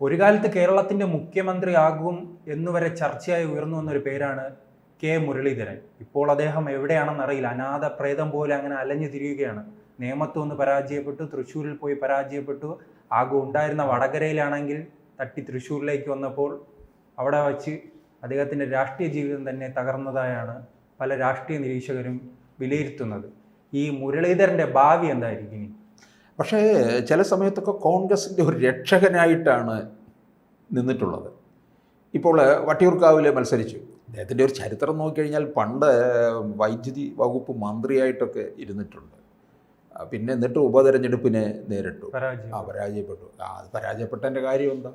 ഒരു കാലത്ത് കേരളത്തിന്റെ മുഖ്യമന്ത്രിയാകും എന്നുവരെ ചർച്ചയായി ഉയർന്നു വന്നൊരു പേരാണ് കെ മുരളീധരൻ. ഇപ്പോൾ അദ്ദേഹം എവിടെയാണെന്നറിയില്ല അനാഥ പ്രേതം പോലെ അങ്ങനെ അലഞ്ഞു തിരിയുകയാണ്. നേമത്ത് ഒന്ന് പരാജയപ്പെട്ടു തൃശ്ശൂരിൽ പോയി പരാജയപ്പെട്ടു. ആകെ ഉണ്ടായിരുന്ന വടകരയിലാണെങ്കിൽ തട്ടി തൃശ്ശൂരിലേക്ക് വന്നപ്പോൾ അവിടെ വച്ച് അദ്ദേഹത്തിന്റെ രാഷ്ട്രീയ ജീവിതം തന്നെ തകർന്നതായാണ് പല രാഷ്ട്രീയ നിരീക്ഷകരും വിലയിരുത്തുന്നത്. ഈ മുരളീധരന്റെ ഭാവി എന്തായിരിക്കും പക്ഷേ ചില സമയത്തൊക്കെ കോൺഗ്രസിന്റെ ഒരു രക്ഷകനായിട്ടാണ് നിന്നിട്ടുള്ളത്. ഇപ്പോൾ വട്ടിയൂർക്കാവിൽ മത്സരിച്ചു. അദ്ദേഹത്തിന്റെ ഒരു ചരിത്രം നോക്കിക്കഴിഞ്ഞാൽ പണ്ട് വൈദ്യുതി വകുപ്പ് മന്ത്രിയായിട്ടൊക്കെ ഇരുന്നിട്ടുണ്ട്. പിന്നെ എന്നിട്ട് ഉപതെരഞ്ഞെടുപ്പിനെ നേരിട്ടു. ആ പരാജയപ്പെട്ടു. അത് പരാജയപ്പെട്ടതിന്റെ കാര്യം എന്താ?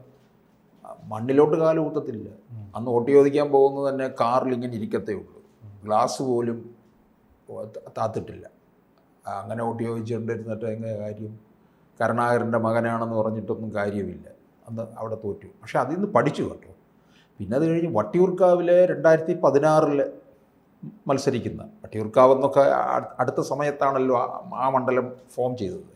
മണ്ണിലോട്ട് കാൽ കൂട്ടത്തില്ല അന്ന് ഓട്ട് ചോദിക്കാൻ പോകുന്നത് തന്നെ കാറിൽ ഇങ്ങനെ ഇരിക്കത്തേ ഉള്ളൂ. ഗ്ലാസ് പോലും താത്തിട്ടില്ല. അങ്ങനെ വോട്ട് ചോദിച്ചുകൊണ്ടിരുന്നിട്ട് എങ്ങനെ കാര്യം? കരുണാകരന്റെ മകനാണെന്ന് പറഞ്ഞിട്ടൊന്നും കാര്യമില്ല. അന്ന് അവിടെ തോറ്റു. പക്ഷേ അതിൽ നിന്ന് പഠിച്ചു കേട്ടോ. പിന്നെ അത് കഴിഞ്ഞ് വട്ടിയൂർക്കാവിലെ രണ്ടായിരത്തി പതിനാറിൽ മത്സരിക്കുന്ന വട്ടിയൂർക്കാവ് എന്നൊക്കെ അടുത്ത സമയത്താണല്ലോ ആ- മണ്ഡലം ഫോം ചെയ്തത്.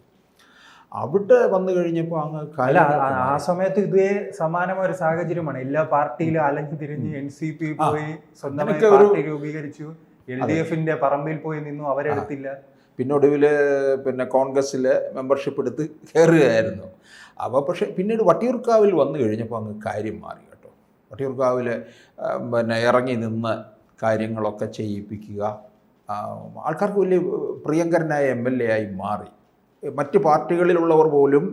അവിടെ വന്നു കഴിഞ്ഞപ്പോൾ അങ്ങ് കല ആ- ആ സമയത്ത് ഇതേ സമാനമായ ഒരു സാഹചര്യമാണ്. എല്ലാ പാർട്ടിയിലും അലഞ്ഞു തിരിഞ്ഞ് എൻ സി പി പോയി സ്വന്തമായി പാർട്ടി രൂപീകരിച്ചു. എൽ ഡി എഫിന്റെ പറമ്പിൽ പോയി നിന്നു അവരെടുത്തില്ല. പിന്നെ ഒടുവിൽ പിന്നെ കോൺഗ്രസ്സിൽ മെമ്പർഷിപ്പ് എടുത്ത് കയറുകയായിരുന്നു അപ്പോൾ പക്ഷേ പിന്നീട് വട്ടിയൂർക്കാവിൽ വന്നു കഴിഞ്ഞപ്പോൾ അങ്ങ് കാര്യം മാറി കേട്ടോ. വട്ടിയൂർക്കാവിൽ പിന്നെ ഇറങ്ങി നിന്ന് കാര്യങ്ങളൊക്കെ ചെയ്യിപ്പിക്കുക ആൾക്കാർക്ക് വലിയ പ്രിയങ്കരനായ എം എൽ എ ആയി മാറി. മറ്റ് പാർട്ടികളിലുള്ളവർ പോലും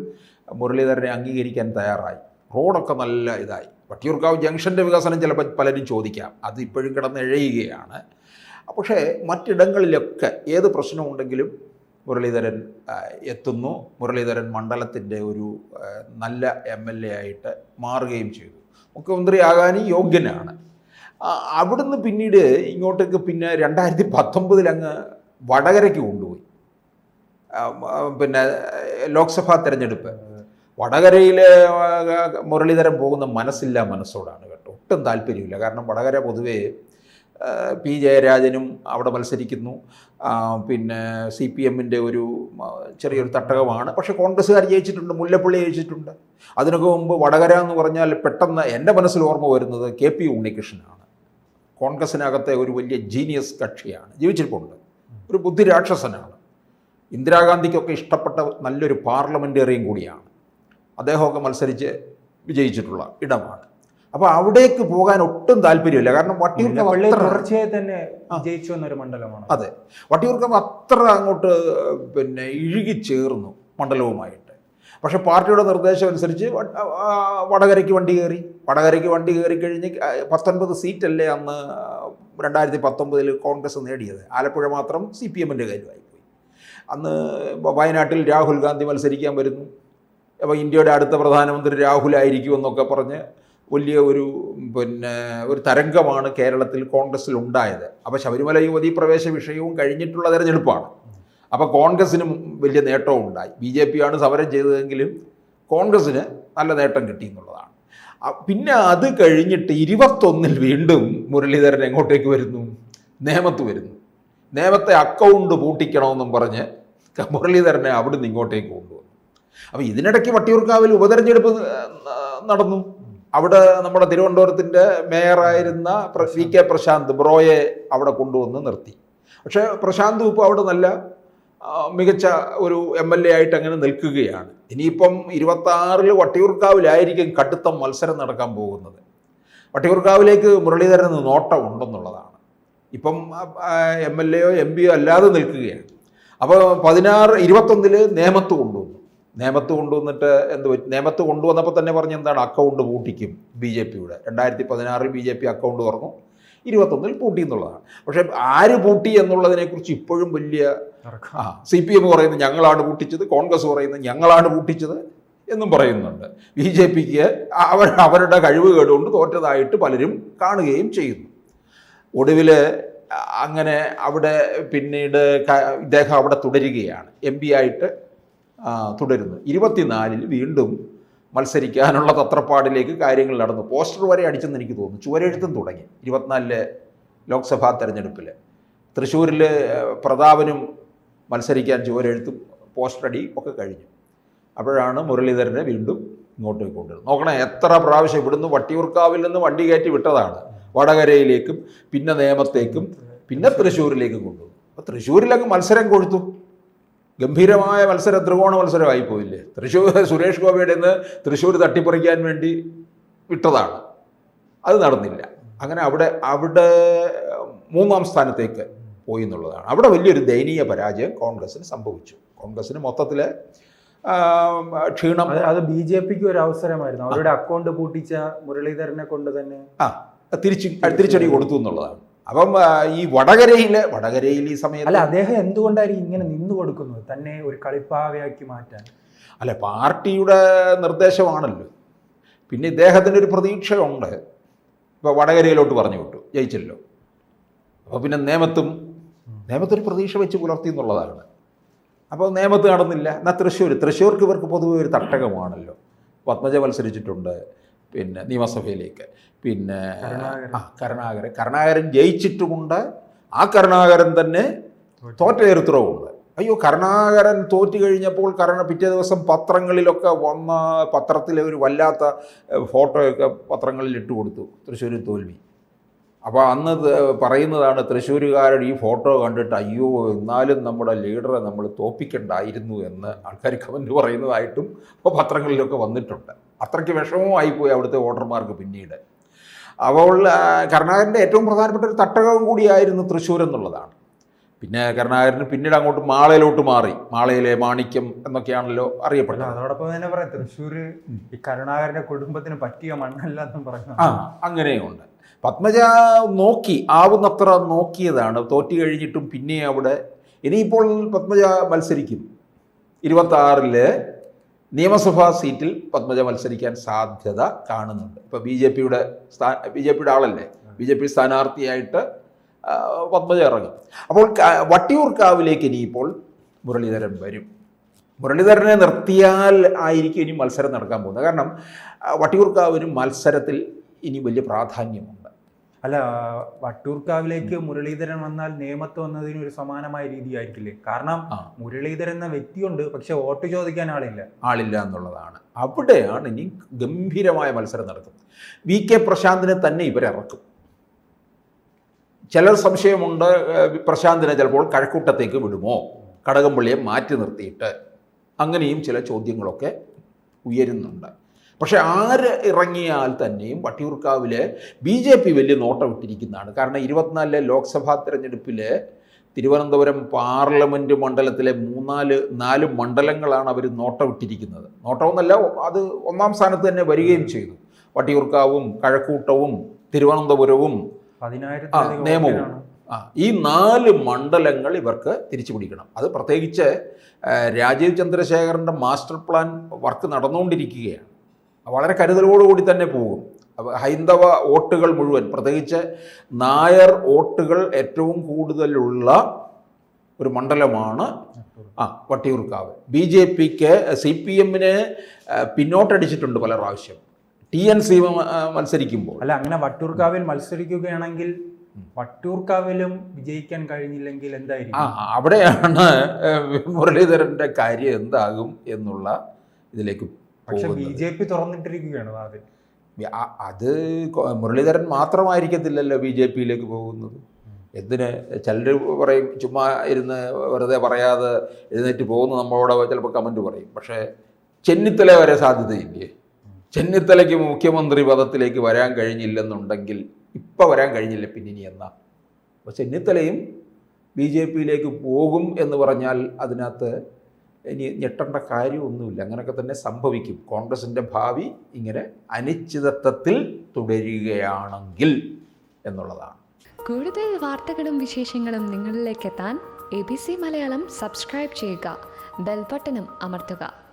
മുരളീധരനെ അംഗീകരിക്കാൻ തയ്യാറായി. റോഡൊക്കെ നല്ല ഇതായി. വട്ടിയൂർക്കാവ് ജംഗ്ഷന്റെ വികസനം ചിലപ്പോൾ പലരും ചോദിക്കാം. അത് ഇപ്പോഴും കിടന്ന് എഴയുകയാണ് പക്ഷേ മറ്റിടങ്ങളിലൊക്കെ ഏത് പ്രശ്നമുണ്ടെങ്കിലും മുരളീധരൻ എത്തുന്നു. മുരളീധരൻ മണ്ഡലത്തിന്റെ ഒരു നല്ല എം എൽ എ ആയിട്ട് മാറുകയും ചെയ്തു. മുഖ്യമന്ത്രിയാകാനും യോഗ്യനാണ്. ആ, അവിടുന്ന് പിന്നീട് ഇങ്ങോട്ടേക്ക് പിന്നെ രണ്ടായിരത്തി പത്തൊമ്പതിൽ അങ്ങ് വടകരയ്ക്ക് കൊണ്ടുപോയി. പിന്നെ ലോക്സഭാ തെരഞ്ഞെടുപ്പ്. വടകരയിൽ മുരളീധരൻ പോകുന്ന മനസ്സില്ല മനസ്സോടാണ് കേട്ടോ. ഒട്ടും താല്പര്യമില്ല. കാരണം വടകര പൊതുവേ പി ജയരാജനും അവിടെ മത്സരിക്കുന്നു. പിന്നെ സി പി എമ്മിന്റെ ഒരു ചെറിയൊരു തട്ടകമാണ്. പക്ഷേ കോൺഗ്രസ്സുകാർ ജയിച്ചിട്ടുണ്ട് മുല്ലപ്പള്ളി ജയിച്ചിട്ടുണ്ട്. അതിനൊക്കെ മുമ്പ് വടകര എന്ന് പറഞ്ഞാൽ പെട്ടെന്ന് എന്റെ മനസ്സിൽ ഓർമ്മ വരുന്നത് കെ പി ഉണ്ണികൃഷ്ണനാണ്. കോൺഗ്രസ്സിനകത്തെ ഒരു വലിയ ജീനിയസ് കക്ഷിയാണ് ജീവിച്ചിട്ടുണ്ട് ഒരു ബുദ്ധിരാക്ഷസനാണ്. ഇന്ദിരാഗാന്ധിക്കൊക്കെ ഇഷ്ടപ്പെട്ട നല്ലൊരു പാർലമെന്റേറിയൻ കൂടിയാണ്. അദ്ദേഹമൊക്കെ മത്സരിച്ച് വിജയിച്ചിട്ടുള്ള ഇടമാണ്. അപ്പോൾ അവിടേക്ക് പോകാൻ ഒട്ടും താല്പര്യമില്ല. കാരണം വട്ടിയൂർക്കം തുടർച്ചയായി തന്നെ ജയിച്ചു എന്നൊരു മണ്ഡലമാണ്. അതെ. വട്ടിയൂർക്കം അത്ര അങ്ങോട്ട് പിന്നെ ഇഴുകിച്ചേർന്നു മണ്ഡലവുമായിട്ട്. പക്ഷെ പാർട്ടിയുടെ നിർദ്ദേശം അനുസരിച്ച് വടകരയ്ക്ക് വണ്ടി കയറി. വടകരയ്ക്ക് വണ്ടി കയറി കഴിഞ്ഞ് പത്തൊൻപത് സീറ്റല്ലേ അന്ന് രണ്ടായിരത്തി പത്തൊമ്പതിൽ കോൺഗ്രസ് നേടിയത്. ആലപ്പുഴ മാത്രം സി പി എമ്മിന്റെ കാര്യമായിപ്പോയി അന്ന് വയനാട്ടിൽ രാഹുൽ ഗാന്ധി മത്സരിക്കാൻ വരുന്നു. അപ്പോൾ ഇന്ത്യയുടെ അടുത്ത പ്രധാനമന്ത്രി രാഹുൽ എന്നൊക്കെ പറഞ്ഞ് വലിയ ഒരു പിന്നെ ഒരു തരംഗമാണ് കേരളത്തിൽ കോൺഗ്രസ്സിൽ ഉണ്ടായത്. അപ്പോൾ ശബരിമല യുവതി പ്രവേശ വിഷയവും കഴിഞ്ഞിട്ടുള്ള തെരഞ്ഞെടുപ്പാണ്. അപ്പോൾ കോൺഗ്രസ്സിനും വലിയ നേട്ടവും ഉണ്ടായി. ബി ജെ പി ആണ് സമരം ചെയ്തതെങ്കിലും കോൺഗ്രസ്സിന് നല്ല നേട്ടം കിട്ടി എന്നുള്ളതാണ്. പിന്നെ അത് കഴിഞ്ഞിട്ട് ഇരുപത്തൊന്നിൽ വീണ്ടും മുരളീധരൻ എങ്ങോട്ടേക്ക് വരുന്നു? നേമത്ത് വരുന്നു. നേമത്തെ അക്കൗണ്ട് പൂട്ടിക്കണമെന്നും പറഞ്ഞ് മുരളീധരനെ അവിടുന്ന് ഇങ്ങോട്ടേക്ക് കൊണ്ടുവന്നു. അപ്പോൾ ഇതിനിടയ്ക്ക് വട്ടിയൂർക്കാവിൽ ഉപതെരഞ്ഞെടുപ്പ് നടന്നു. അവിടെ നമ്മുടെ തിരുവനന്തപുരത്തിന്റെ മേയറായിരുന്ന വി കെ പ്രശാന്ത് ബ്രോയെ അവിടെ കൊണ്ടുവന്ന് നിർത്തി. പക്ഷേ പ്രശാന്ത് ഇപ്പോൾ അവിടെ നല്ല മികച്ച ഒരു എം എൽ എ ആയിട്ട് അങ്ങനെ നിൽക്കുകയാണ്. ഇനിയിപ്പം ഇരുപത്താറിൽ വട്ടിയൂർക്കാവിലായിരിക്കും കടുത്ത മത്സരം നടക്കാൻ പോകുന്നത്. വട്ടിയൂർക്കാവിലേക്ക് മുരളീധരന് നോട്ടം ഉണ്ടെന്നുള്ളതാണ്. ഇപ്പം എം എൽ എയോ എം പിയോ അല്ലാതെ നിൽക്കുകയാണ്. അപ്പോൾ പതിനാറ് ഇരുപത്തൊന്നിൽ നേമത്ത് കൊണ്ടുവന്നു. നേമത്ത് കൊണ്ടുവന്നിട്ട് എന്ത് നേമത്ത് കൊണ്ടുവന്നപ്പോൾ തന്നെ പറഞ്ഞ എന്താണ്? അക്കൗണ്ട് പൂട്ടിക്കും ബി ജെ പിയുടെ. രണ്ടായിരത്തി പതിനാറിൽ ബി ജെ പി അക്കൗണ്ട് തുറന്നു. ഇരുപത്തൊന്നിൽ പൂട്ടി എന്നുള്ളതാണ്. പക്ഷേ ആര് പൂട്ടി എന്നുള്ളതിനെക്കുറിച്ച് ഇപ്പോഴും വലിയ ആ സി പി എം പറയുന്നത് ഞങ്ങളാണ് പൂട്ടിച്ചത്. കോൺഗ്രസ് പറയുന്നത് ഞങ്ങളാണ് പൂട്ടിച്ചത് എന്നും പറയുന്നുണ്ട്. ബി ജെ പിക്ക് അവർ അവരുടെ കഴിവ് കേടുകൊണ്ട് തോറ്റതായിട്ട് പലരും കാണുകയും ചെയ്യുന്നു. ഒടുവിൽ അങ്ങനെ അവിടെ പിന്നീട് ഇദ്ദേഹം അവിടെ തുടരുകയാണ്. എം പി ആയിട്ട് തുടരുന്നു. ഇരുപത്തിനാലിൽ വീണ്ടും മത്സരിക്കാനുള്ള തത്രപ്പാടിലേക്ക് കാര്യങ്ങൾ നടന്നു. പോസ്റ്റർ വരെ അടിച്ചെന്ന് എനിക്ക് തോന്നുന്നു. ചുവരെഴുത്തും തുടങ്ങി. ഇരുപത്തിനാലിലെ ലോക്സഭാ തെരഞ്ഞെടുപ്പിൽ തൃശ്ശൂരിൽ പ്രതാപനും മത്സരിക്കാൻ ചുവരെഴുത്തും പോസ്റ്റർ അടി ഒക്കെ കഴിഞ്ഞു. അപ്പോഴാണ് മുരളീധരനെ വീണ്ടും ഇങ്ങോട്ടേക്ക് കൊണ്ടുവരുന്നത് നോക്കണേ എത്ര പ്രാവശ്യം ഇവിടുന്ന് വട്ടിയൂർക്കാവിൽ നിന്ന് വണ്ടി കയറ്റി വിട്ടതാണ്. വടകരയിലേക്കും പിന്നെ നേമത്തേക്കും പിന്നെ തൃശ്ശൂരിലേക്കും കൊണ്ടുവന്നു. അപ്പോൾ തൃശ്ശൂരിലങ്ങ് മത്സരം കൊഴുത്തു. ഗംഭീരമായ മത്സര ത്രികോണ മത്സരമായി പോയില്ലേ? തൃശ്ശൂർ സുരേഷ് ഗോപിയുടെ നിന്ന് തൃശ്ശൂർ തട്ടിപ്പറിക്കാൻ വേണ്ടി വിട്ടതാണ്. അത് നടന്നില്ല. അങ്ങനെ അവിടെ അവിടെ മൂന്നാം സ്ഥാനത്തേക്ക് പോയി എന്നുള്ളതാണ്. അവിടെ വലിയൊരു ദയനീയ പരാജയം കോൺഗ്രസ്സിന് സംഭവിച്ചു. കോൺഗ്രസ്സിന് മൊത്തത്തിൽ ക്ഷീണം അത് അത് ബി ജെ പിക്ക് ഒരു അവസരമായിരുന്നു. അവരുടെ അക്കൗണ്ട് പൂട്ടിച്ച മുരളീധരനെ കൊണ്ട് തന്നെ. ആ തിരിച്ചു തിരിച്ചടി കൊടുത്തു എന്നുള്ളതാണ്. അപ്പം ഈ വടകരയിൽ വടകരയിൽ ഈ സമയത്ത് അല്ല അദ്ദേഹം എന്തുകൊണ്ടായിരിക്കും ഇങ്ങനെ നിന്നു കൊടുക്കുന്നത്? തന്നെ ഒരു കളിപ്പാവയാക്കി മാറ്റാൻ. അല്ല പാർട്ടിയുടെ നിർദ്ദേശമാണല്ലോ. പിന്നെ ഇദ്ദേഹത്തിന്റെ ഒരു പ്രതീക്ഷയുണ്ട്. ഇപ്പോൾ വടകരയിലോട്ട് പറഞ്ഞു വിട്ടു ജയിച്ചല്ലോ. അപ്പോൾ പിന്നെ നേമത്തും നേമത്തൊരു പ്രതീക്ഷ വെച്ച് പുലർത്തി എന്നുള്ളതാണ്. അപ്പോൾ നേമത്ത് നടന്നില്ല. എന്നാൽ തൃശ്ശൂർ തൃശ്ശൂർക്ക് ഇവർക്ക് പൊതുവെ ഒരു തട്ടകമാണല്ലോ. പത്മജ മത്സരിച്ചിട്ടുണ്ട്. പിന്നെ നിയമസഭയിലേക്ക്. പിന്നെ കരുണാകരൻ. ആ കരുണാകരൻ. കരുണാകരൻ ജയിച്ചിട്ടുമുണ്ട്. ആ കരുണാകരൻ തന്നെ തോറ്റ. ചരിത്രവുമുണ്ട് അയ്യോ കരുണാകരൻ തോറ്റു കഴിഞ്ഞപ്പോൾ കരുണ പിറ്റേ ദിവസം പത്രങ്ങളിലൊക്കെ വന്ന പത്രത്തിലെ ഒരു വല്ലാത്ത ഫോട്ടോയൊക്കെ പത്രങ്ങളിൽ ഇട്ട് കൊടുത്തു. തൃശ്ശൂർ തോൽവി. അപ്പോൾ അന്ന് പറയുന്നതാണ് തൃശ്ശൂരുകാരുടെ ഈ ഫോട്ടോ കണ്ടിട്ട് അയ്യോ എന്നാലും നമ്മുടെ ലീഡറെ നമ്മൾ തോപ്പിക്കണ്ടായിരുന്നു എന്ന് ആൾക്കാർ കമന്റ് പറയുന്നതായിട്ടും ഇപ്പോൾ പത്രങ്ങളിലൊക്കെ വന്നിട്ടുണ്ട്. അത്രയ്ക്ക് വിഷമവും ആയിപ്പോയി അവിടുത്തെ വോട്ടർമാർക്ക് പിന്നീട്. അപ്പോൾ കരുണാകരന്റെ ഏറ്റവും പ്രധാനപ്പെട്ട ഒരു തട്ടകവും കൂടിയായിരുന്നു തൃശ്ശൂർ എന്നുള്ളതാണ്. പിന്നെ കരുണാകരന് പിന്നീട് അങ്ങോട്ട് മാളയിലോട്ട് മാറി. മാളയിലെ മാണിക്യം എന്നൊക്കെയാണല്ലോ അറിയപ്പെടുന്നത് അറിയപ്പെട്ടത് അതോടൊപ്പം തന്നെ പറയാം തൃശ്ശൂർ ഈ കരുണാകരന്റെ കുടുംബത്തിന് പറ്റിയ മണ്ണല്ല എന്നും പറഞ്ഞു ആ അങ്ങനെയുണ്ട്. പത്മജ നോക്കി ആവുന്നത്ര നോക്കിയതാണ്. തോറ്റി കഴിഞ്ഞിട്ടും പിന്നെ അവിടെ ഇനിയിപ്പോൾ പത്മജ മത്സരിക്കും. ഇരുപത്താറിൽ നിയമസഭാ സീറ്റിൽ പത്മജ മത്സരിക്കാൻ സാധ്യത കാണുന്നുണ്ട്. ഇപ്പോൾ ബി ജെ പിയുടെ സ്ഥാ ബി ജെ പിയുടെ ആളല്ലേ? ബി ജെ പി സ്ഥാനാർത്ഥിയായിട്ട് പത്മജ ഇറങ്ങും. അപ്പോൾ വട്ടിയൂർക്കാവിലേക്ക് ഇനിയിപ്പോൾ മുരളീധരൻ വരും. മുരളീധരനെ നിർത്തിയാൽ ആയിരിക്കും ഇനി മത്സരം നടക്കാൻ പോകുന്നത്. കാരണം വട്ടിയൂർക്കാവിന് മത്സരത്തിൽ ഇനി വലിയ പ്രാധാന്യമുണ്ട്. അല്ല വട്ടൂർക്കാവിലേക്ക് മുരളീധരൻ വന്നാൽ നേമത്ത് വന്നതിന് ഒരു സമാനമായ രീതിയായിരിക്കില്ലേ? കാരണം. മുരളീധരൻ എന്ന വ്യക്തിയുണ്ട് പക്ഷെ വോട്ട് ചോദിക്കാൻ ആളില്ല. ആളില്ല എന്നുള്ളതാണ്. അവിടെയാണ് ഇനി ഗംഭീരമായ മത്സരം നടക്കുന്നത്. വി കെ പ്രശാന്തിനെ തന്നെ ഇവരിറക്കും. ചിലർ സംശയമുണ്ട് പ്രശാന്തിനെ ചിലപ്പോൾ കഴക്കൂട്ടത്തേക്ക് വിടുമോ? കടകംപള്ളിയെ മാറ്റി നിർത്തിയിട്ട് അങ്ങനെയും ചില ചോദ്യങ്ങളൊക്കെ ഉയരുന്നുണ്ട്. പക്ഷേ ആര് ഇറങ്ങിയാൽ തന്നെയും വട്ടിയൂർക്കാവിലെ ബി ജെ പി വലിയ നോട്ടം ഇട്ടിരിക്കുന്നതാണ്. കാരണം ഇരുപത്തിനാലിലെ ലോക്സഭാ തെരഞ്ഞെടുപ്പിൽ തിരുവനന്തപുരം പാർലമെന്റ് മണ്ഡലത്തിലെ മൂന്നാൽ നാല് മണ്ഡലങ്ങളാണ് അവർ നോട്ടം ഇട്ടിരിക്കുന്നത്. നോട്ടമെന്നല്ല അത് ഒന്നാം സ്ഥാനത്ത് തന്നെ വരികയും ചെയ്തു. വട്ടിയൂർക്കാവും കഴക്കൂട്ടവും തിരുവനന്തപുരവും നിയമവും. ആ ഈ നാല് മണ്ഡലങ്ങൾ ഇവർക്ക് തിരിച്ചു പിടിക്കണം അത് പ്രത്യേകിച്ച് രാജീവ് ചന്ദ്രശേഖരന്റെ മാസ്റ്റർ പ്ലാൻ വർക്ക് നടന്നുകൊണ്ടിരിക്കുകയാണ്. വളരെ കരുതലോടുകൂടി തന്നെ പോകും. ഹൈന്ദവ വോട്ടുകൾ മുഴുവൻ പ്രത്യേകിച്ച് നായർ വോട്ടുകൾ ഏറ്റവും കൂടുതലുള്ള ഒരു മണ്ഡലമാണ് ആ വട്ടിയൂർക്കാവ്. ബി ജെ പിക്ക് സി പി എമ്മിന് പിന്നോട്ടടിച്ചിട്ടുണ്ട് പല പ്രാവശ്യം. ടി എൻ സി മത്സരിക്കുമ്പോൾ. അല്ല അങ്ങനെ വട്ടൂർക്കാവിൽ മത്സരിക്കുകയാണെങ്കിൽ വട്ടൂർക്കാവിലും വിജയിക്കാൻ കഴിഞ്ഞില്ലെങ്കിൽ എന്തായിരിക്കും? ആ അവിടെയാണ് മുരളീധരന്റെ കാര്യം എന്താകും എന്നുള്ള ഇതിലേക്ക് പക്ഷെ ബി ജെ പി തുറന്നിട്ടിരിക്കുകയാണ് വാതിൽ അത് മുരളീധരൻ മാത്രമായിരിക്കത്തില്ലല്ലോ ബി ജെ പിയിലേക്ക് പോകുന്നത്. എന്തിന്? ചിലർ പറയും ചുമ്മാ ഇരുന്ന് വെറുതെ പറയാതെ എഴുന്നേറ്റ് പോകുന്ന. നമ്മളോട് ചിലപ്പോൾ കമന്റ് പറയും. പക്ഷേ ചെന്നിത്തല വരെ സാധ്യതയില്ലേ? ചെന്നിത്തലയ്ക്ക് മുഖ്യമന്ത്രി പദത്തിലേക്ക് വരാൻ കഴിഞ്ഞില്ലെന്നുണ്ടെങ്കിൽ ഇപ്പം വരാൻ കഴിഞ്ഞില്ല പിന്നെ ഇനി എന്നാ? അപ്പോൾ ചെന്നിത്തലയും ബി ജെ പിയിലേക്ക് പോകും എന്ന് പറഞ്ഞാൽ അതിനകത്ത് ഇനി ഞെട്ടേണ്ട കാര്യമൊന്നുമില്ല. അങ്ങനെയൊക്കെ തന്നെ സംഭവിക്കും. കോൺഗ്രസിന്റെ ഭാവി ഇങ്ങനെ അനിശ്ചിതത്വത്തിൽ തുടരുകയാണെങ്കിൽ എന്നുള്ളതാണ്. കൂടുതൽ വാർത്തകളും വിശേഷങ്ങളും നിങ്ങളിലേക്ക് എത്താൻ A B C Malayalam subscribe ചെയ്യുക. ബെൽബട്ടനും അമർത്തുക.